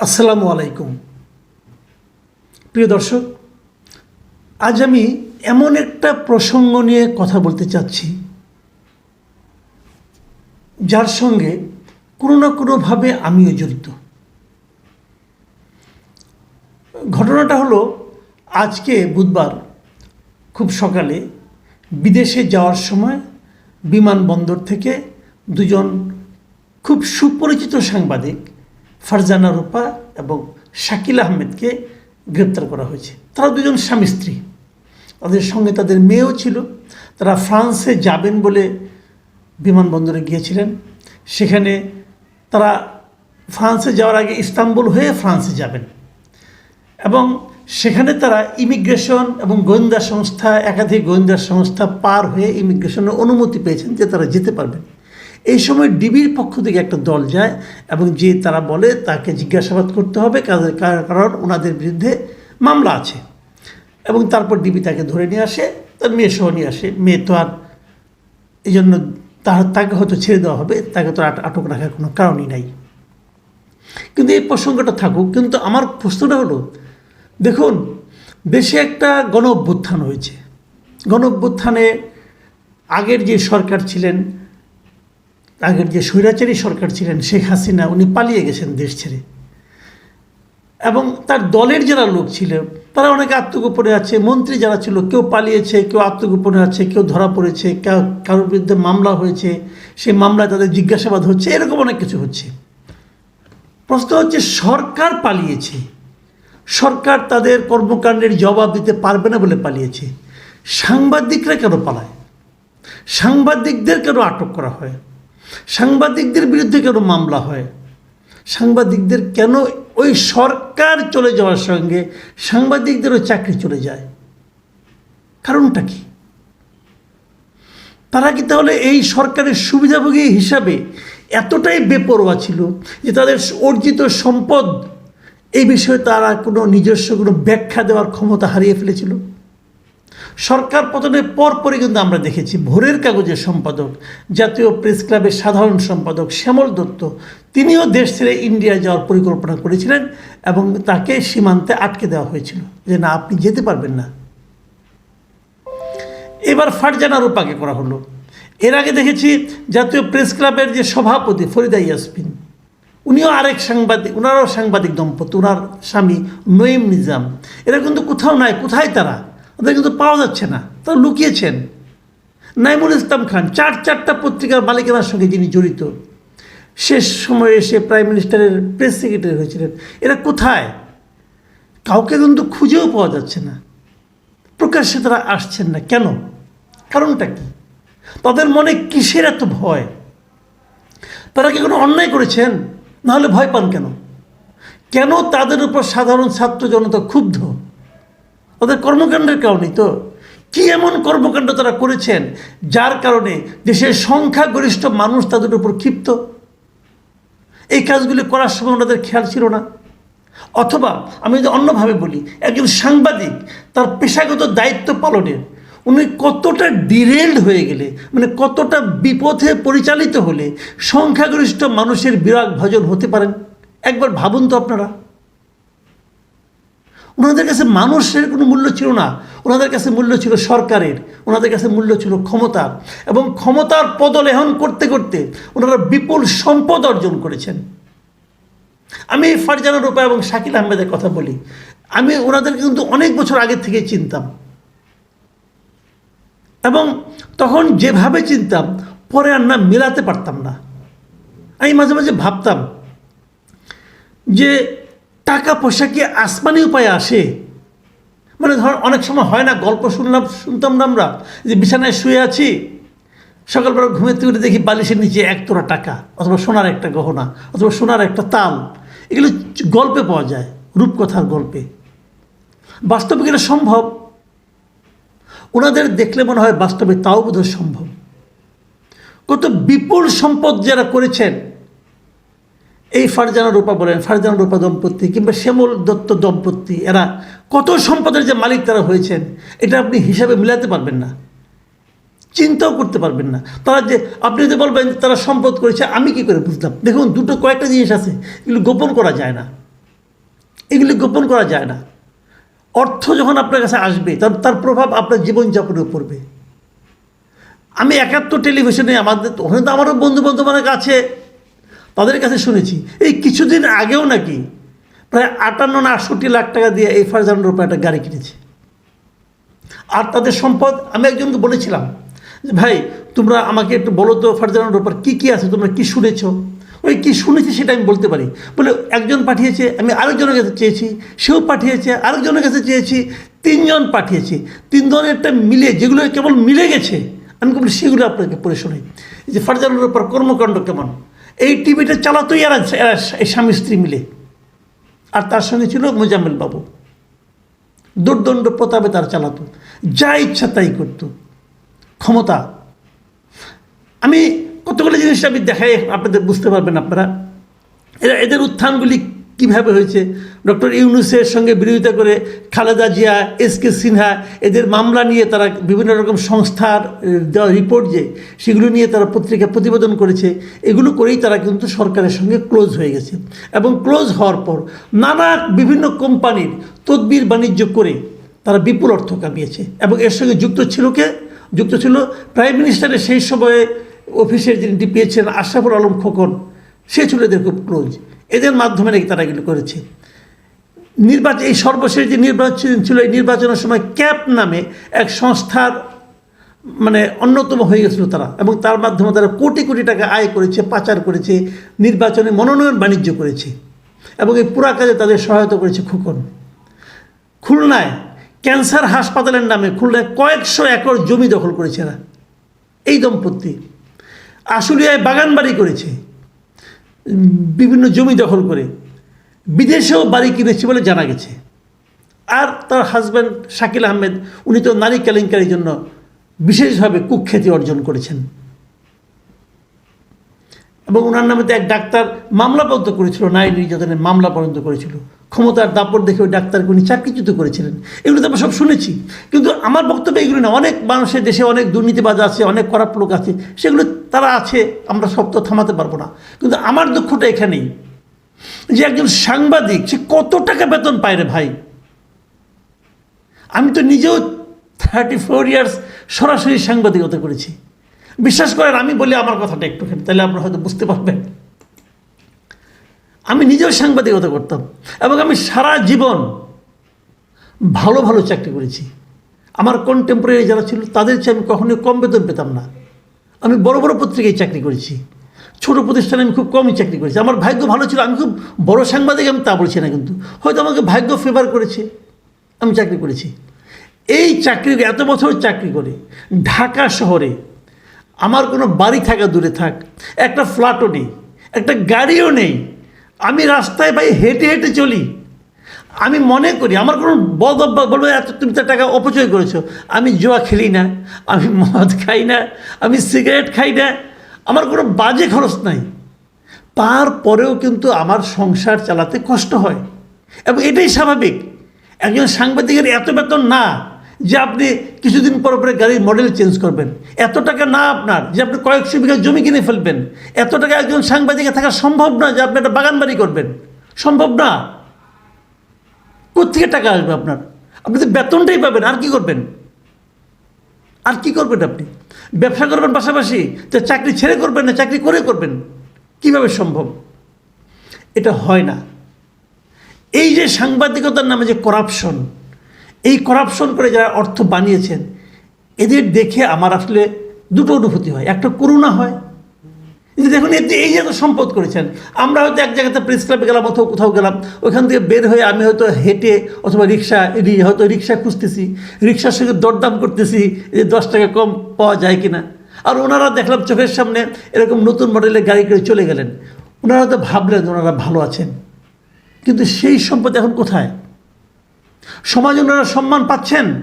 আসসালামু আলাইকুম। প্রিয় দর্শক, আজ আমি এমন একটা প্রসঙ্গ নিয়ে কথা বলতে চাচ্ছি, যার সঙ্গে কোনো না কোনোভাবে আমিও জড়িত। ঘটনাটা হলো, আজকে বুধবার, খুব সকালে বিদেশে যাওয়ার সময় বিমানবন্দর থেকে দুজন খুব সুপরিচিত সাংবাদিক ফারজানা রূপা এবং শাকিল আহমেদকে গ্রেপ্তার করা হয়েছে। তারা দুজন স্বামী স্ত্রী। তাদের সঙ্গে তাদের মেয়েও ছিল। তারা ফ্রান্সে যাবেন বলে বিমানবন্দরে গিয়েছিলেন। সেখানে তারা ফ্রান্সে যাওয়ার আগে ইস্তাম্বুল হয়ে ফ্রান্সে যাবেন। এবং সেখানে তারা ইমিগ্রেশন এবং গোয়েন্দা সংস্থা, একাধিক গোয়েন্দা সংস্থা পার হয়ে ইমিগ্রেশনের অনুমতি পেয়েছেন যে তারা যেতে পারবেন। এই সময় ডিবির পক্ষ থেকে একটা দল যায় এবং যে তারা বলে তাকে জিজ্ঞাসাবাদ করতে হবে কারণ ওনাদের বিরুদ্ধে মামলা আছে। এবং তারপর ডিবি তাকে ধরে নিয়ে আসে, তার মেয়ে সহ নিয়ে আসে। মেয়ে তো আর এই জন্য তার, তাকে হয়তো ছেড়ে দেওয়া হবে, তাকে তো আট- আটক রাখার কোনো কারণই নাই। কিন্তু এই প্রসঙ্গটা থাকুক, কিন্তু আমার প্রশ্নটা হলো, দেখুন, দেশে একটা গণ অভ্যুত্থান হয়েছে। গণ অভ্যুত্থানে আগের যে সরকার ছিলেন আগের যে স্বৈরাচারী সরকার ছিলেন, শেখ হাসিনা, উনি পালিয়ে গেছেন দেশ ছেড়ে। এবং তার দলের যারা লোক ছিল, তারা অনেকে আত্মগোপনে আছে, মন্ত্রী যারা ছিল, কেউ পালিয়েছে, কেউ আত্মগোপনে আছে, কেউ ধরা পড়েছে কারোর বিরুদ্ধে মামলা হয়েছে, সেই মামলায় তাদের জিজ্ঞাসাবাদ হচ্ছে, এরকম অনেক কিছু হচ্ছে। প্রশ্ন হচ্ছে, সরকার পালিয়েছে। সরকার তাদের কর্মকাণ্ডের জবাব দিতে পারবে না বলে পালিয়েছে। সাংবাদিকরা কেন পালায়? সাংবাদিকদের কেন আটক করা হয়? সাংবাদিকদের বিরুদ্ধে কেন মামলা হয়? সাংবাদিকদের কেন ওই সরকার চলে যাওয়ার সঙ্গে সাংবাদিকদেরও চাকরি চলে যায়? কারণটা কি? তারা কি তাহলে এই সরকারের সুবিধাভোগী হিসাবে এতটাই বেপরোয়া ছিল যে তাদের অর্জিত সম্পদ এই বিষয়ে তারা কোনো নিজস্ব কোনো ব্যাখ্যা দেওয়ার ক্ষমতা হারিয়ে ফেলেছিল? সরকার পতনের পরপরই কিন্তু আমরা দেখেছি ভোরের কাগজের সম্পাদক, জাতীয় প্রেস ক্লাবের সাধারণ সম্পাদক শ্যামল দত্ত, তিনিও দেশ ছেড়ে ইন্ডিয়া যাওয়ার পরিকল্পনা করেছিলেন এবং তাকে সীমান্তে আটকে দেওয়া হয়েছিল। যে না, আপনি যেতে পারবেন না। এবার ফারজানা রূপাকে করা হলো। এর আগে দেখেছি জাতীয় প্রেস ক্লাবের যে সভাপতি ফরিদা ইয়াসমিন, উনিও আরেক সাংবাদিক ওনারও সাংবাদিক দম্পতি ওনার স্বামী নঈম নিজাম। এরা কিন্তু কোথাও নাই, কোথায় তারা? ওদের কিন্তু পাওয়া যাচ্ছে না। তারা লুকিয়েছেন। নাইমুল ইসলাম খান, চার চারটা পত্রিকার মালিকানার সঙ্গে যিনি জড়িত, শেষ সময়ে এসে প্রাইম মিনিস্টারের প্রেস সেক্রেটারি হয়েছিলেন। এরা কোথায়? কাউকে কিন্তু খুঁজেও পাওয়া যাচ্ছে না। প্রকাশ্যে তারা আসছেন না। কেন? কারণটা কি? তাদের মনে কিসের এত ভয়? তারা কি কোনো অন্যায় করেছেন? নাহলে ভয় পান কেন? কেন তাদের উপর সাধারণ ছাত্র জনতা ক্ষুব্ধ? তাদের কর্মকাণ্ডের কারণেই তো। কি এমন কর্মকাণ্ড তারা করেছেন যার কারণে দেশের সংখ্যাগরিষ্ঠ মানুষ তাদের উপর ক্ষিপ্ত? এই কাজগুলি করার সময় ওনাদের খেয়াল ছিল না। অথবা আমি যদি অন্যভাবে বলি, একজন সাংবাদিক তার পেশাগত দায়িত্ব পালনের, উনি কতটা ডিরেলড হয়ে গেলে মানে কতটা বিপথে পরিচালিত হলে সংখ্যাগরিষ্ঠ মানুষের বিরাগ ভজন হতে পারেন? একবার ভাবুন তো আপনারা। ওনাদের কাছে মানুষের কোনো মূল্য ছিল না। ওনাদের কাছে মূল্য ছিল সরকারের। ওনাদের কাছে মূল্য ছিল ক্ষমতার এবং ক্ষমতার পদলেহন করতে করতে ওনারা বিপুল সম্পদ অর্জন করেছেন। আমি ফারজানা রূপা এবং শাকিল আহমেদের কথা বলি। আমি ওনাদেরকে কিন্তু অনেক বছর আগে থেকে চিনতাম। এবং তখন যেভাবে চিনতাম, পরে আর না মেলাতে পারতাম না। আমি মাঝে মাঝে ভাবতাম যে টাকা পয়সা কি আসমানি উপায়ে আসে? মানে ধর, অনেক সময় হয় না, গল্প শুনলাম, শুনতাম না আমরা, যে বিছানায় শুয়ে আছি, সকালবেলা ঘুমেতে উঠে দেখি বালিশের নিচে এক তোরা টাকা, অথবা সোনার একটা গহনা, অথবা সোনার একটা তাল। এগুলো গল্পে পাওয়া যায়, রূপকথার গল্পে। বাস্তবে কিনা সম্ভব? ওনাদের দেখলে মনে হয় বাস্তবে তাও বোধহয় সম্ভব। কত বিপুল সম্পদ যারা করেছেন এই ফারজানা রূপা বলেন, ফারজানা রূপা দম্পতি কিংবা শ্যামল দত্ত দম্পতি, এরা কত সম্পদের যে মালিক তারা হয়েছেন, এটা আপনি হিসাবে মিলাতে পারবেন না, চিন্তাও করতে পারবেন না। তারা যে, আপনি যদি বলবেন তারা সম্পদ করেছে, আমি কি করে বুঝলাম দেখুন, দুটো কয়েকটা জিনিস আছে, এগুলো গোপন করা যায় না। এগুলি গোপন করা যায় না। অর্থ যখন আপনার কাছে আসবে, তার তার প্রভাব আপনার জীবনযাপনে পড়বে। আমি একাত্তর টেলিভিশনে আমাদের, ওখানে তো আমারও বন্ধু বান্ধব আছে তাদের কাছে শুনেছি। এই কিছুদিন আগেও নাকি প্রায় আটান্ন না আটষট্টি লাখ টাকা দিয়ে এই ফারজানের উপর একটা গাড়ি কিনেছে। আর তাদের সম্পদ আমি একজনকে বলেছিলাম যে, ভাই, তোমরা আমাকে একটু বলো তো ফারজানের উপর কী কী আছে, তোমরা কী শুনেছ? ওই কী শুনেছি সেটা আমি বলতে পারি। বলে একজন পাঠিয়েছে, আমি আরেকজনের কাছে চেয়েছি, সেও পাঠিয়েছে, আরেকজনের কাছে চেয়েছি, তিনজন পাঠিয়েছি। তিনজনেরটা মিলে, যেগুলো কেবল মিলে গেছে। আমি বলি, সেগুলো আপনাকে পড়ে শোনাই। যে ফারজানের উপর কর্মকাণ্ড কেমন? এই টিভিটা চালাতোই এরা স্বামী স্ত্রী মিলে। আর তার সঙ্গে ছিল মোজাম্মেল বাবু। দুর্দণ্ড প্রতাপে তার চালাতো। যা ইচ্ছা তাই করতো। ক্ষমতা। আমি কতগুলো জিনিস আমি দেখাই, আপনাদের বুঝতে পারবেন আপনারা। এরা এদের উত্থানগুলি কীভাবে হয়েছে? ডক্টর ইউনুসের সঙ্গে বিরোধিতা করে খালেদা জিয়া, এস কে সিনহা, এদের মামলা নিয়ে তারা বিভিন্ন রকম সংস্থার দেওয়া রিপোর্ট যে, সেগুলো নিয়ে তারা পত্রিকা প্রতিবেদন করেছে। এগুলো করেই তারা কিন্তু সরকারের সঙ্গে ক্লোজ হয়ে গেছে। এবং ক্লোজ হওয়ার পর নানা বিভিন্ন কোম্পানির তদবির বাণিজ্য করে তারা বিপুল অর্থ কামিয়েছে। এবং এর সঙ্গে যুক্ত ছিল কে? যুক্ত ছিল প্রাইম মিনিস্টারের সেই সময়ে অফিসের যিনি ডিপিএ ছিলেন আশরাফুল আলম খোকন। সে ছিল এদের খুব ক্লোজ এদের মাধ্যমে নাকি তারা এগুলো করেছে। নির্বাচন এই সর্বশেষ যে নির্বাচন ছিল, এই নির্বাচনের সময় ক্যাপ নামে এক সংস্থার মানে অন্যতম হয়ে গেছিল তারা এবং তার মাধ্যমে তারা কোটি কোটি টাকা আয় করেছে, পাচার করেছে, নির্বাচনে মনোনয়ন বাণিজ্য করেছে এবং এই পুরা কাজে তাদের সহায়তা করেছে খোকন। খুলনায় ক্যান্সার হাসপাতালের নামে খুলনায় কয়েকশো একর জমি দখল করেছে এরা। এই দম্পতি। আশুলিয়ায় বাগান বাড়ি করেছে। বিভিন্ন জমি দখল করে বিদেশেও বাড়ি কিনেছে বলে জানা গেছে। আর তার হাজব্যান্ড শাকিল আহমেদ, উনি তো নারী কেলেঙ্কারির জন্য বিশেষভাবে কুখ্যাতি অর্জন করেছেন। এবং ওনার নামে এক ডাক্তার মামলা পর্যন্ত করেছিল নারী নির্যাতনের মামলা পর্যন্ত করেছিল। ক্ষমতার দাপট দেখে ওই ডাক্তারকে উনি চাকরিচ্যুত করেছিলেন। এগুলো তো আমরা সব শুনেছি। কিন্তু আমার বক্তব্য এগুলো না। অনেক মানুষের দেশে অনেক দুর্নীতিবাজ আছে, অনেক খারাপ লোক আছে। সেগুলো তারা আছে, আমরা সব তো থামাতে পারব না। কিন্তু আমার দুঃখটা এখানেই যে একজন সাংবাদিক, সে কত টাকা বেতন পায় রে ভাই? আমি তো নিজেও থার্টি ফোর ইয়ার্স সরাসরি সাংবাদিকতা করেছি। বিশ্বাস করেন, আমি বলি আমার কথাটা একটুখানি, তাহলে আপনারা হয়তো বুঝতে পারবেন। আমি নিজেও সাংবাদিকতা করতাম এবং আমি সারা জীবন ভালো ভালো চাকরি করেছি। আমার কন্টেম্পোরারি যারা ছিল তাদের চেয়ে আমি কখনোই কম বেতন পেতাম না। আমি বড় বড় পত্রিকায় চাকরি করেছি। ছোট প্রতিষ্ঠানে আমি খুব কমই চাকরি করেছি। আমার ভাগ্য ভালো ছিল, আমি খুব বড় সাংবাদিক, আমি তা বলছি না কিন্তু। হয়তো আমাকে ভাগ্য ফেভার করেছে, আমি চাকরি করেছি। এই চাকরি, এত বছর চাকরি করে ঢাকা শহরে আমার কোনো বাড়ি থাকা দূরে থাক, একটা ফ্ল্যাটও নেই, একটা গাড়িও নেই আমি রাস্তায় ভাই হেঁটে হেঁটে চলি। আমি মনে করি, আমার কোনো বদ অভ্যাস, বলব এত তুমি তো টাকা অপচয় করেছ, আমি জুয়া খেলি না, আমি মদ খাই না, আমি সিগারেট খাই না, আমার কোনো বাজে খরচ নাই। তারপরেও কিন্তু আমার সংসার চালাতে কষ্ট হয়। এবং এটাই স্বাভাবিক। একজন সাংবাদিকের এত বেতন না যে আপনি কিছুদিন পর পরে গাড়ির মডেল চেঞ্জ করবেন। এত টাকা না আপনার, যে আপনি কয়েকশো বিঘা জমি কিনে ফেলবেন। এত টাকা একজন সাংবাদিকের থাকা সম্ভব না যে আপনি একটা বাগান বাড়ি করবেন। সম্ভব না। কোথেকে টাকা আসবে আপনার? আপনি তো বেতনটাই পাবেন, আর কি করবেন? আর কি করবেন আপনি? ব্যবসা করবেন পাশাপাশি, তো চাকরি ছেড়ে করবেন না, চাকরি করে করবেন? কীভাবে সম্ভব? এটা হয় না। এই যে সাংবাদিকতার নামে যে করাপশন এই করাপশন করে যারা অর্থ বানিয়েছেন, এদের দেখে আমার আসলে দুটো অনুভূতি হয়। একটা করুণা হয়। যে দেখুন এতে এই যে সম্পদ করেছেন, আমরা হয়তো এক জায়গাতে প্রেস ক্লাবে গেলাম অথবা কোথাও গেলাম ওইখান থেকে বের হয়ে আমি হয়তো হেঁটে অথবা রিক্সা হয়তো রিক্সা খুঁজতেছি, রিক্সার সঙ্গে দরদাম করতেছি যে দশ টাকা কম পাওয়া যায় কিনা। আর ওনারা দেখলাম চোখের সামনে এরকম নতুন মডেলের গাড়ি করে চলে গেলেন। ওনারা তো ভাবলেন ওনারা ভালো আছেন। কিন্তু সেই সম্পদ এখন কোথায়? সমাজে ওনারা সম্মান পাচ্ছেন।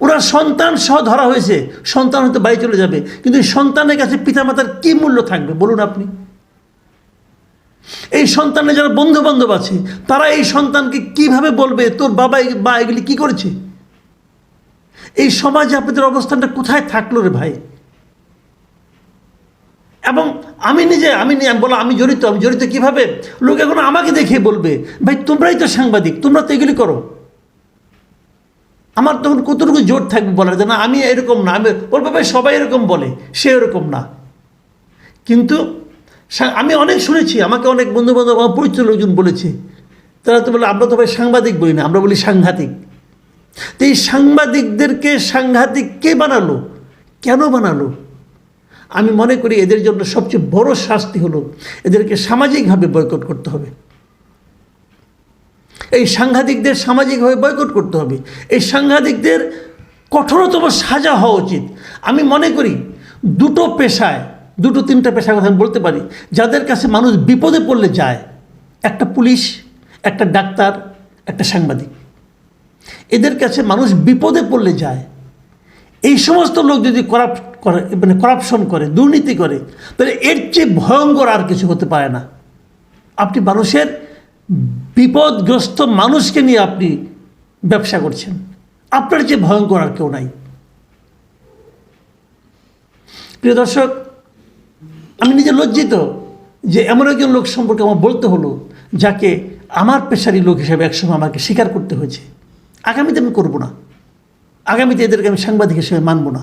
ওরা সন্তান সহ ধরা হয়েছে। সন্তান হয়তো বাড়ি চলে যাবে। কিন্তু সন্তানের কাছে পিতামাতার কি মূল্য থাকবে? বলুন আপনি। এই সন্তানের যারা বন্ধু বান্ধব আছে, তারা এই সন্তানকে কীভাবে বলবে? তোর বাবা বা এগুলি কি করেছে? এই সমাজে আপনাদের অবস্থানটা কোথায় থাকল রে ভাই? এবং আমি নিজে, আমি বলো, আমি জড়িত আমি জড়িত কীভাবে? লোক এখন আমাকে দেখে বলবে, ভাই, তোমরাই তো সাংবাদিক, তোমরা তো এগুলি করো। আমার তখন কতটুকু জোর থাকবে বলার যে, না, আমি এরকম না। আমি বলব ভাই সবাই এরকম বলে, সে এরকম না। কিন্তু আমি অনেক শুনেছি, আমাকে অনেক বন্ধু বান্ধব আমার পরিচিত লোকজন বলেছে, তারা তো বলে, আমরা তো ভাই সাংবাদিক বলি না, আমরা বলি সাংঘাতিক। তো এই সাংবাদিকদেরকে সাংঘাতিক কে বানালো? কেন বানালো? আমি মনে করি এদের জন্য সবচেয়ে বড় শাস্তি হলো এদেরকে সামাজিকভাবে বয়কট করতে হবে। এই সাংঘাতিকদের সামাজিকভাবে বয়কট করতে হবে। এই সাংঘাতিকদের কঠোরতম সাজা হওয়া উচিত। আমি মনে করি দুটো পেশায়, দুটো তিনটা পেশার কথা আমি বলতে পারি, যাদের কাছে মানুষ বিপদে পড়লে যায়, একটা পুলিশ, একটা ডাক্তার, একটা সাংবাদিক। এদের কাছে মানুষ বিপদে পড়লে যায়। এই সমস্ত লোক যদি করাপ করে মানে করাপশন করে, দুর্নীতি করে, তাহলে এর চেয়ে ভয়ঙ্কর আর কিছু হতে পারে না। আপনি মানুষের বিপদগ্রস্ত মানুষকে নিয়ে আপনি ব্যবসা করছেন। আপনার চেয়ে ভয়ঙ্কর আর কেউ নাই। প্রিয় দর্শক, আমি নিজে লজ্জিত যে এমন একজন লোক সম্পর্কে আমার বলতে হলো, যাকে আমার পেশারি লোক হিসেবে একসময় আমাকে স্বীকার করতে হয়েছে। আগামীতে আমি করব না। আগামীতে এদেরকে আমি সাংবাদিক হিসেবে মানব না।